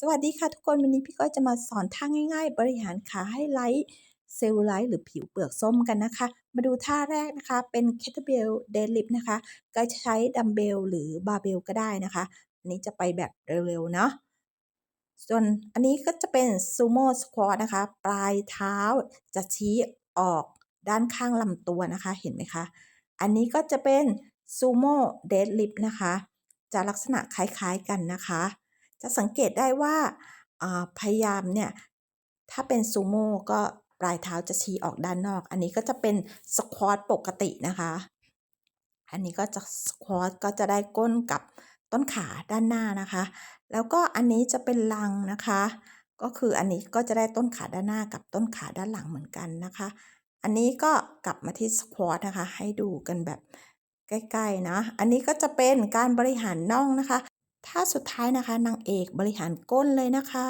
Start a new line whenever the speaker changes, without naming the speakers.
สวัสดีค่ะทุกคนวันนี้พี่ก้อยจะมาสอนท่าง่าย ๆ บริหารขาให้ไลท์เซลลูไลท์หรือผิวเปลือกส้มกันนะคะ มาดูท่าแรกนะคะ เป็น kettlebell deadlift นะคะ ก็ใช้ดัมเบลหรือบาร์เบลก็ได้นะคะ อันนี้จะไปแบบเร็วๆเนาะส่วนอันนี้ก็จะเป็นซูโม่สควอตนะคะ ปลายเท้าจะชี้ออกด้านข้างลำตัวนะคะเห็นไหมคะ อันนี้ก็จะเป็นซูโม่เดดลิฟนะคะ จะลักษณะคล้ายๆกันนะคะ จะสังเกตได้ว่าพยายามเนี่ยถ้าเป็นซูโม่ก็ปลายเท้าจะชี้ออกด้านนอก อันนี้ก็จะเป็นสควอตปกตินะคะ อันนี้ก็จะสควอตก็จะได้ก้นกับต้นขาด้านหน้านะคะ แล้วก็อันนี้จะเป็นลังนะคะ ก็คืออันนี้ก็จะได้ต้นขาด้านหน้ากับต้นขาด้านหลังเหมือนกันนะคะ อันนี้ก็กลับมาที่สควอตนะคะ ให้ดูกันแบบใกล้ๆนะ อันนี้ก็จะเป็นการบริหารน่องนะคะ ท่าสุดท้ายนะคะนางเอกบริหารก้นเลยนะคะ